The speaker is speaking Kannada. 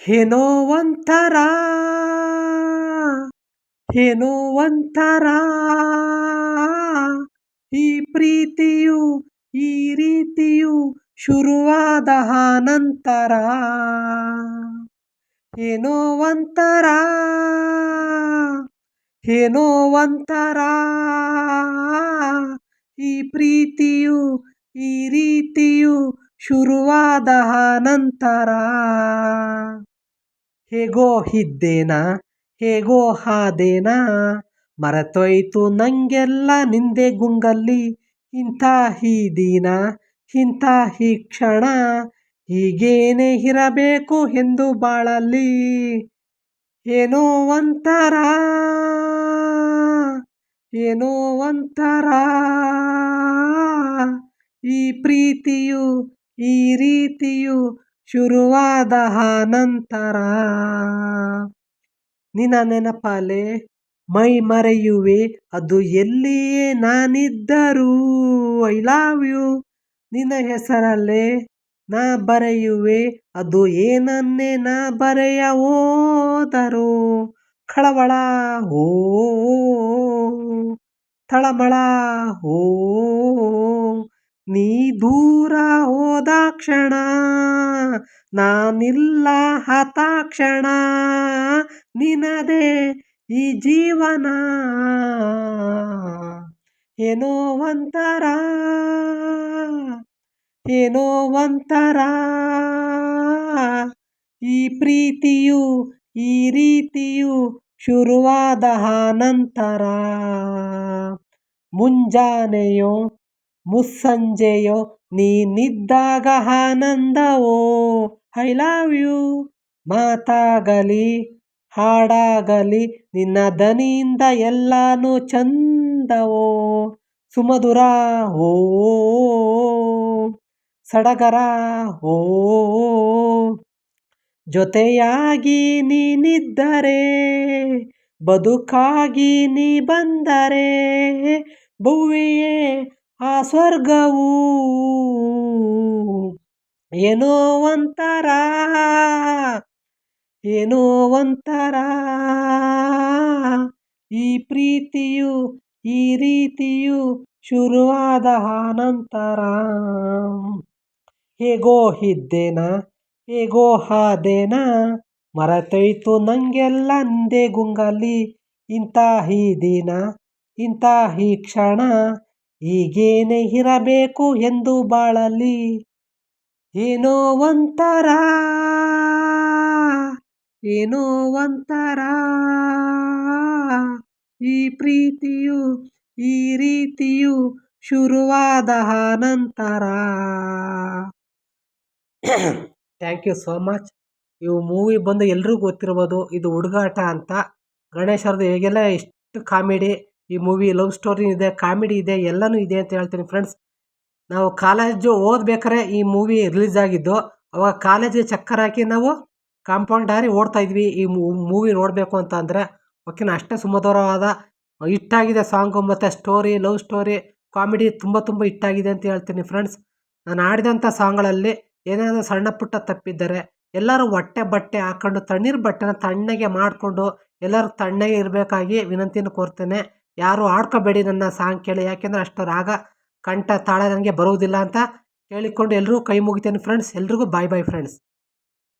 ಏನೋ ಒಂಥರ ಏನೋ ಒಂಥರ. ಈ ಪ್ರೀತಿಯು, ಈ ರೀತಿಯು ಶುರುವಾದ ನಂತರ ಏನೋ ಒಂಥರ ಏನೋ ಒಂಥರ. ಈ ಪ್ರೀತಿಯು, ಈ ರೀತಿಯು ಶುರುವಾದ ನಂತರ. ಹೇಗೋ ಇದ್ದೇನಾ ಹೇಗೋ ಹಾದೇನಾ, ಮರೆತೋಯ್ತು ನಂಗೆಲ್ಲ ನಿಂದೆ ಗುಂಗಲ್ಲಿ. ಇಂಥ ಈ ದಿನ, ಇಂಥ ಈ ಕ್ಷಣ, ಹೀಗೇನೆ ಇರಬೇಕು ಎಂದು ಬಾಳಲ್ಲಿ. ಏನೋ ಒಂಥರ ಏನೋ ಒಂಥರ. ಈ ಪ್ರೀತಿಯು ಈ ರೀತಿಯು ಶುರುವಾದ ನಂತರ ನಿನ್ನ ನೆನಪಾಲೆ ಮೈ ಮರೆಯುವೆ, ಅದು ಎಲ್ಲಿಯೇ ನಾನಿದ್ದರೂ ಐ ಲವ್ ಯು ನಿನ್ನ ಹೆಸರಲ್ಲೇ ನಾ ಬರೆಯುವೆ, ಅದು ಏನನ್ನೇ ನಾ ಬರೆಯ ಓದರು ಕಳವಳ ಓ ತಳಮಳ ಓ ನೀ ದೂರ ಹೋದಾಕ್ಷಣ ನಾನಿಲ್ಲ ಹತಾಕ್ಷಣ ನಿನದೇ ಈ ಜೀವನ. ಏನೋ ಒಂಥರ ಏನೋ ಒಂಥರ. ಈ ಪ್ರೀತಿಯು, ಈ ರೀತಿಯು ಶುರುವಾದ ನಂತರ ಮುಂಜಾನೆಯೋ ಮುಸ್ಸಂಜೆಯೋ, ನೀನಿದ್ದಾಗ ಆನಂದವೋ ಐ ಲವ್ ಯು ಮಾತಾಗಲಿ, ಹಾಡಾಗಲಿ, ನಿನ್ನ ದನಿಯಿಂದ ಎಲ್ಲಾನು ಚಂದವೋ. ಸುಮಧುರ ಓ ಸಡಗರ ಓ ಜೊತೆಯಾಗಿ ನೀನಿದ್ದರೆ, ಬದುಕಾಗಿ ನೀ ಬಂದರೆ, ಭುವಿಯೇ ಆ ಸ್ವರ್ಗವು ಏನೋ ಒಂಥರ ಏನೋ ಒಂಥರ. ಈ ಪ್ರೀತಿಯು, ಈ ರೀತಿಯು ಶುರುವಾದ ನಂತರ ಹೇಗೋ ಇದ್ದೇನ, ಹೇಗೋ ಹಾದೇನ ಮರತೈತು ನಂಗೆಲ್ಲ ನಿಂದೆ ಗುಂಗಲ್ಲಿ. ಇಂಥ ಈ ದಿನ, ಇಂಥ ಈ ಕ್ಷಣ ಹೀಗೇನೆ ಇರಬೇಕು ಎಂದು ಬಾಳಲಿ. ಏನೋ ಒಂಥರ ಏನೋ ಒಂಥರ. ಈ ಪ್ರೀತಿಯು, ಈ ರೀತಿಯು ಶುರುವಾದ ನಂತರ ಥ್ಯಾಂಕ್ ಯು ಸೋ ಮಚ್. ಇವು ಮೂವಿ ಬಂದು ಎಲ್ರಿಗೂ ಗೊತ್ತಿರ್ಬೋದು, ಇದು ಹುಡುಗಾಟ ಅಂತ. ಗಣೇಶ್ ಅವ್ರದ್ದು ಹೇಗೆಲ್ಲ ಎಷ್ಟು ಕಾಮಿಡಿ ಈ ಮೂವಿ ಲವ್ ಸ್ಟೋರಿ ಇದೆ ಕಾಮಿಡಿ ಇದೆ, ಎಲ್ಲನೂ ಇದೆ ಅಂತ ಹೇಳ್ತೀನಿ ಫ್ರೆಂಡ್ಸ್ ನಾವು ಕಾಲೇಜು ಓದ್ಬೇಕಾರೆ ಈ ಮೂವಿ ರಿಲೀಸ್ ಆಗಿದ್ದು, ಅವಾಗ ಕಾಲೇಜಿಗೆ ಚಕ್ಕರ್ ಹಾಕಿ ನಾವು ಕಾಂಪೌಂಡ್ ಹಾರಿ ಓಡ್ತಾ ಇದ್ವಿ. ಈ ಮೂವಿ ನೋಡಬೇಕು ಅಂತ ಅಂದರೆ ಓಕೆನಾ ಅಷ್ಟೇ ಸುಮಧುರವಾದ ಹಿಟ್ಟಾಗಿದೆ ಸಾಂಗು ಮತ್ತು ಸ್ಟೋರಿ ಲವ್ ಸ್ಟೋರಿ ಕಾಮಿಡಿ ತುಂಬ ತುಂಬ ಹಿಟ್ಟಾಗಿದೆ ಅಂತ ಹೇಳ್ತೀನಿ ಫ್ರೆಂಡ್ಸ್ ನಾನು ಆಡಿದಂಥ ಸಾಂಗ್ಗಳಲ್ಲಿ ಏನೇನೋ ಸಣ್ಣ ಪುಟ್ಟ ತಪ್ಪಿದ್ದರೆ, ಎಲ್ಲರೂ ಹೊಟ್ಟೆ ಬಟ್ಟೆ ಹಾಕ್ಕೊಂಡು ತಣ್ಣೀರು ಬಟ್ಟೆನ ತಣ್ಣಗೆ ಮಾಡಿಕೊಂಡು, ಎಲ್ಲರೂ ತಣ್ಣಗೆ ಇರಬೇಕಾಗಿ ವಿನಂತಿಯನ್ನು ಕೋರ್ತೇನೆ. ಯಾರು ಆಡ್ಕೋಬೇಡಿ ನನ್ನ ಸಾಂಗ್ ಕೇಳಿ, ಯಾಕೆಂದರೆ ಅಷ್ಟು ರಾಗ ಕಂಠ ತಾಳ ನನಗೆ ಬರುವುದಿಲ್ಲ ಅಂತ ಕೇಳಿಕೊಂಡು ಎಲ್ಲರೂ ಕೈ ಮುಗಿತೇನೆ ಫ್ರೆಂಡ್ಸ್ ಎಲ್ರಿಗೂ ಬಾಯ್ ಬಾಯ್ ಫ್ರೆಂಡ್ಸ್